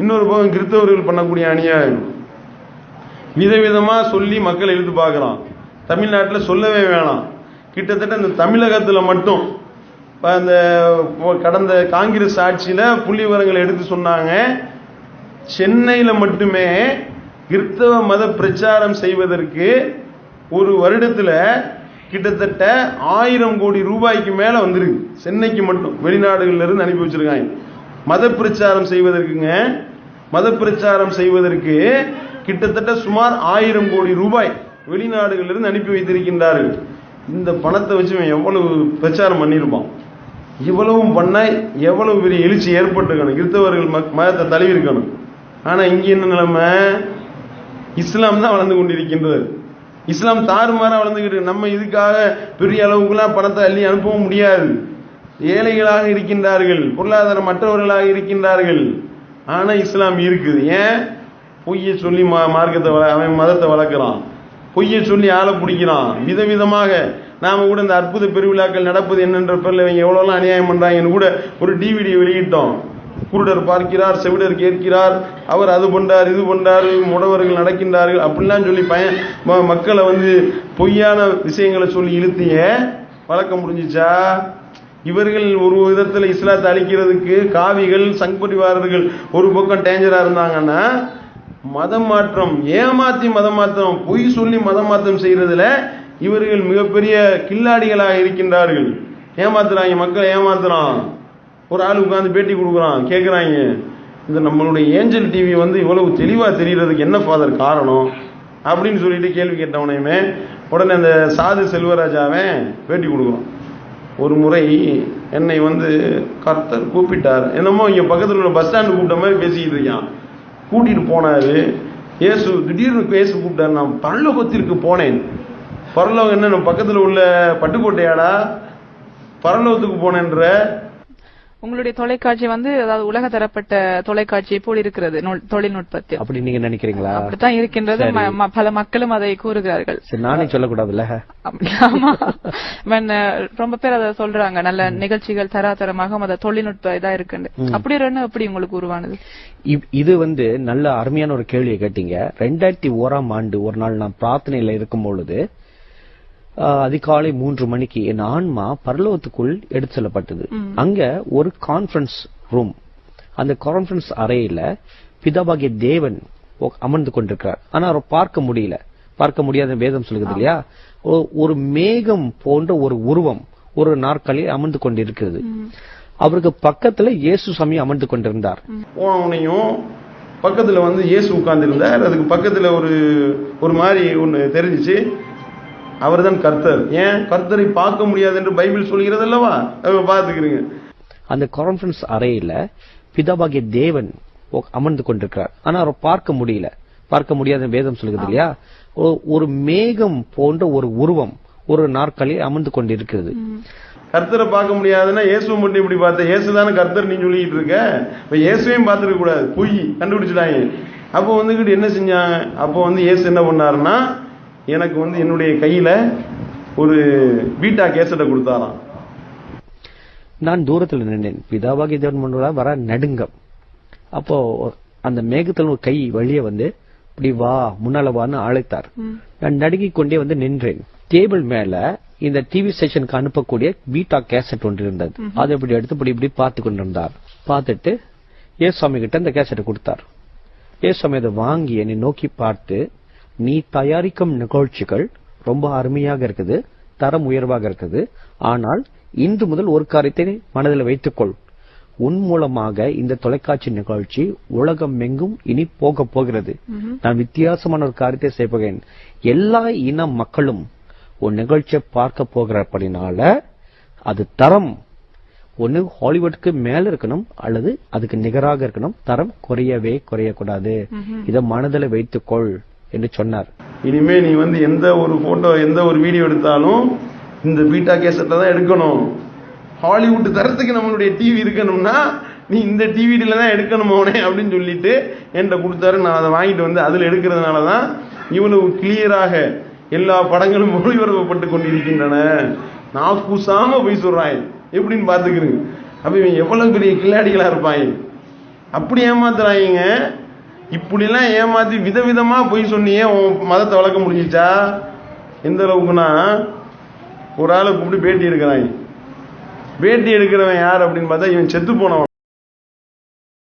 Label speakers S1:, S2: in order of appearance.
S1: இன்னொரு பக்கம் கிறிஸ்தவர்கள் பண்ணக்கூடிய அநியாயம். விதவிதமாக சொல்லி மக்கள் எழுத்து பார்க்குறான் தமிழ்நாட்டில் சொல்லவே வேணாம். கிட்டத்தட்ட இந்த தமிழகத்தில் மட்டும் இப்போ அந்த கடந்த காங்கிரஸ் ஆட்சியில் புள்ளி விவரங்களை எடுத்து சொன்னாங்க. சென்னையில் மட்டுமே கிறிஸ்தவ மத பிரச்சாரம் செய்வதற்கு ஒரு வருடத்தில் கிட்டத்தட்ட ஆயிரம் கோடி ரூபாய்க்கு மேலே வந்திருக்கு. சென்னைக்கு மட்டும் வெளிநாடுகளிலிருந்து அனுப்பி வச்சிருக்காங்க. மத பிரச்சாரம் செய்வதற்குங்க மத பிரச்சாரம் செய்வதற்கு கிட்டத்தட்ட சுமார் ஆயிரம் கோடி ரூபாய் வெளிநாடுகளிலிருந்து அனுப்பி வைத்திருக்கின்றார்கள். இந்த பணத்தை வச்சு எவ்வளவு பிரச்சாரம் பண்ணியிருப்பான் இவ்வளவும் பண்ணால் எவ்வளவு பெரிய எழுச்சி ஏற்பட்டிருக்கணும்? கிறிஸ்தவர்கள் மக்- மதத்தை தழுவி இருக்கணும் ஆனா இங்க என்ன நிலைமை? இஸ்லாம் தான் வளர்ந்து கொண்டிருக்கின்றது. இஸ்லாம் தாறுமாறா வளர்ந்துக்கிட்டு நம்ம இதுக்காக பெரிய அளவுக்குலாம் பணத்தை அள்ளி அனுப்பவும் முடியாது. ஏழைகளாக இருக்கின்றார்கள் பொருளாதாரம் மற்றவர்களாக இருக்கின்றார்கள். ஆனா இஸ்லாம் இருக்குது. ஏன்? பொய்யை சொல்லி மா மார்க்கத்தை வள அவன் மதத்தை வளர்க்குறான். பொய்யை சொல்லி ஆளை பிடிக்கிறான். விதவிதமாக நாம் கூட இந்த அற்புத பெருவிழாக்கள் நடப்பது என்னன்ற பேரில் இவங்க எவ்வளோலாம் அநியாயம் பண்ணுறாங்கன்னு கூட ஒரு டிவிடி வெளியிட்டோம். குருடர் பார்க்கிறார் செவிடர் கேட்கிறார் அவர் அது பண்ணார் இது பண்ணார் முடவர்கள் நடக்கின்றார்கள் அப்படிலாம் சொல்லி பயன் மக்களை வந்து பொய்யான விஷயங்களை சொல்லி இழுத்திய வழக்கம் முடிஞ்சுச்சா? இவர்கள் ஒரு விதத்தில் இஸ்லாத்தை அழிக்கிறதுக்கு காவிகள் சங்பரிவாரர்கள் ஒரு பக்கம் டேஞ்சராக இருந்தாங்கன்னா மதம் மாற்றம் ஏமாத்தி மதம் மாற்றம் பொய் சொல்லி மதம் மாற்றம் செய்கிறதுல இவர்கள் மிகப்பெரிய கில்லாடிகளாக இருக்கின்றார்கள். ஏமாத்துறாங்க மக்களை ஏமாத்துறான். ஒரு ஆள் உட்காந்து பேட்டி கொடுக்குறான் கேட்குறாங்க இந்த நம்மளுடைய ஏஞ்சல் டிவி வந்து இவ்வளவு தெளிவாக தெரிகிறதுக்கு என்ன ஃபாதர் காரணம்? அப்படின்னு சொல்லிட்டு கேள்வி கேட்டவனையுமே உடனே அந்த சாது செல்வராஜாவே பேட்டி கொடுக்குறான். ஒரு முறை என்னை வந்து கர்த்தர் கூப்பிட்டார். என்னமோ இங்கே பக்கத்தில் உள்ள பஸ் ஸ்டாண்டு கூப்பிட்ட மாதிரி பேசிக்கிட்டு இருக்கான். கூட்டிட்டு போனார். இயேசு திடீர்னு இயேசு கூப்பிட்டார். நான் பரலோகத்திற்கு போனேன். பரலோகம் என்ன நம்ம பக்கத்தில் உள்ள பட்டுக்கோட்டையாடா. பரலோகத்துக்கு போனேன்ற
S2: உங்களுடைய தொலைக்காட்சி வந்து அதாவது உலக தரப்பட்ட தொலைக்காட்சியை போல் இருக்கிறது தொழில்நுட்பத்தில்.
S3: அப்படி நீங்க நினைக்கிறீங்களா?
S2: அப்படித்தான் இருக்கின்றது. பல மக்களும் அதை கூறுகிறார்கள்.
S3: நானே சொல்லக்கூடாதுல்ல?
S2: ரொம்ப பேர் அதை சொல்றாங்க. நல்ல நிகழ்ச்சிகள் தராதரமாக அந்த தொழில்நுட்ப இதா இருக்குன்னு. அப்படி எண்ணம் எப்படி உங்களுக்கு உருவானது?
S3: இது வந்து நல்ல அருமையான ஒரு கேள்வியை கேட்டீங்க. ரெண்டாயிரத்தி ஓராம் ஆண்டு ஒரு நாள் நான் பிரார்த்தனையில இருக்கும் பொழுது அதிகாலை மூன்று மணிக்கு என் ஆன்மா பரலோகத்துக்குள் எடுத்து செல்லப்பட்டது. அங்க ஒரு கான்ஃபரன்ஸ் ரூம் அந்த கான்ஃபரன்ஸ் அறையில பிதாபாகிய தேவன் அமர்ந்து கொண்டிருக்கிறார். ஆனா அவரை பார்க்க முடியல. பார்க்க முடியாத வேதம் சொல்லுகிறது இல்லையா? ஒரு மேகம் போன்ற ஒரு உருவம் ஒரு நாற்காலியில் அமர்ந்து கொண்டிருக்கிறது. அவருக்கு பக்கத்துல இயேசு சாமி அமர்ந்து கொண்டிருந்தார்.
S1: போனவனையும் பக்கத்தில் வந்து இயேசு உட்கார்ந்திருந்தார். அதுக்கு பக்கத்தில் ஒரு ஒரு மாதிரி ஒன்று தெரிஞ்சிச்சு. அவர்தான் கர்த்தர். ஏன்? கர்த்தரை பார்க்க முடியாது என்று பைபிள் சொல்கிறது அல்லவா? பார்த்துக்கிறீங்க.
S3: அந்த கான்ஃபரன்ஸ் அறையில பிதாபாகிய தேவன் அமர்ந்து கொண்டிருக்கிறார். ஆனா அவரை பார்க்க முடியல. பார்க்க முடியாத வேதம் சொல்லுகிறது இல்லையா? ஒரு மேகம் போன்ற ஒரு உருவம் ஒரு நாற்காலியில் அமர்ந்து கொண்டிருக்கிறது.
S1: கர்த்தரை பார்க்க முடியாதுன்னா இயேசுவை மட்டும் இப்படி பார்த்த இயேசு தானே கர்த்தர் நீ சொல்லிக்கிட்டு இருக்க? இப்போ இயேசுவையும் பார்த்துருக்க கூடாது. பொய் கண்டுபிடிச்சிட்டாங்க. அப்போ வந்துக்கிட்டு என்ன செஞ்சாங்க? அப்போ வந்து இயேசு என்ன பண்ணாருன்னா எனக்கு வந்து என்னுடைய கையில ஒரு பீட்டா கேசட்டை கொடுத்தாராம்.
S3: நான் தூரத்துல நின்றேன். பிதாபாகிய தேவன் முன்னால வர நடுங்கம். அப்போ அந்த மேகத்துல ஒரு கை வழியே வந்து இப்படி வா முன்னால வான்னு அழைத்தார். நான் நடுங்கிக் கொண்டே வந்து நின்றேன். டேபிள் மேல இந்த டிவி ஸ்டேஷனுக்கு அனுப்பக்கூடிய பீட்டா கேசட் ஒன்று இருந்தது. அதை இப்படி எடுத்து இப்படி இப்படி பார்த்து கொண்டிருந்தார். பார்த்துட்டு ஏசுவாமி கிட்ட அந்த கேசட்டை கொடுத்தார். ஏசுவாமி அதை வாங்கி என்னை நோக்கி பார்த்து நீ தயாரிக்கும் நிகழ்ச்சிகள் ரொம்ப அருமையாக இருக்குது தரம் உயர்வாக இருக்குது. ஆனால் இன்று முதல் ஒரு காரியத்தை மனதில் வைத்துக்கொள். உன் மூலமாக இந்த தொலைக்காட்சி நிகழ்ச்சி உலகம் எங்கும் இனி போக போகிறது. நான் வித்தியாசமான ஒரு காரியத்தை செய்ய போகிறேன். எல்லா இன மக்களும் உன் நிகழ்ச்சியை பார்க்க போகிறபடினால அது தரம். ஒண்ணு ஹாலிவுட்க்கு மேல இருக்கணும் அல்லது அதுக்கு நிகராக இருக்கணும். தரம் குறையவே குறையக்கூடாது. இதை மனதில் வைத்துக்கொள். என்று சொன்னார்.
S1: இனிமே நீ வந்து எந்த ஒரு போட்டோ எந்த ஒரு வீடியோ எடுத்தாலும் இந்த பீட்டா கேசட்டை தான் எடுக்கணும். ஹாலிவுட் தரத்துக்கு நம்மளுடைய டிவி இருக்கணும்னா நீ இந்த டிவிடில தான் எடுக்கணும் மோனே அப்படின்னு சொல்லிட்டு என்கிட்ட கொடுத்தாரு. நான் அதை வாங்கிட்டு வந்து அதில் எடுக்கிறதுனால தான் இவ்வளவு கிளியராக எல்லா படங்களும் ஒளிபரப்பப்பட்டு கொண்டிருக்கின்றன. நான் கூசாம போய் சொல்கிறாய் எப்படின்னு பார்த்துக்கிறேங்க அப்ப இவன் எவ்வளவு பெரிய கில்லாடிகளா இருப்பாங்க அப்படி ஏமாத்துறாங்க இப்படிலாம் ஏமாத்தி விதவிதமா போய் சொன்னியே உன் மதத்தை வளர்க்க முடிஞ்சிச்சா? எந்த அளவுக்குன்னா ஒரு ஆளை கூப்பிட்டு பேட்டி எடுக்கிறாங்க பேட்டி எடுக்கிறவன் யார் அப்படின்னு பார்த்தா இவன் செத்து போனவன்.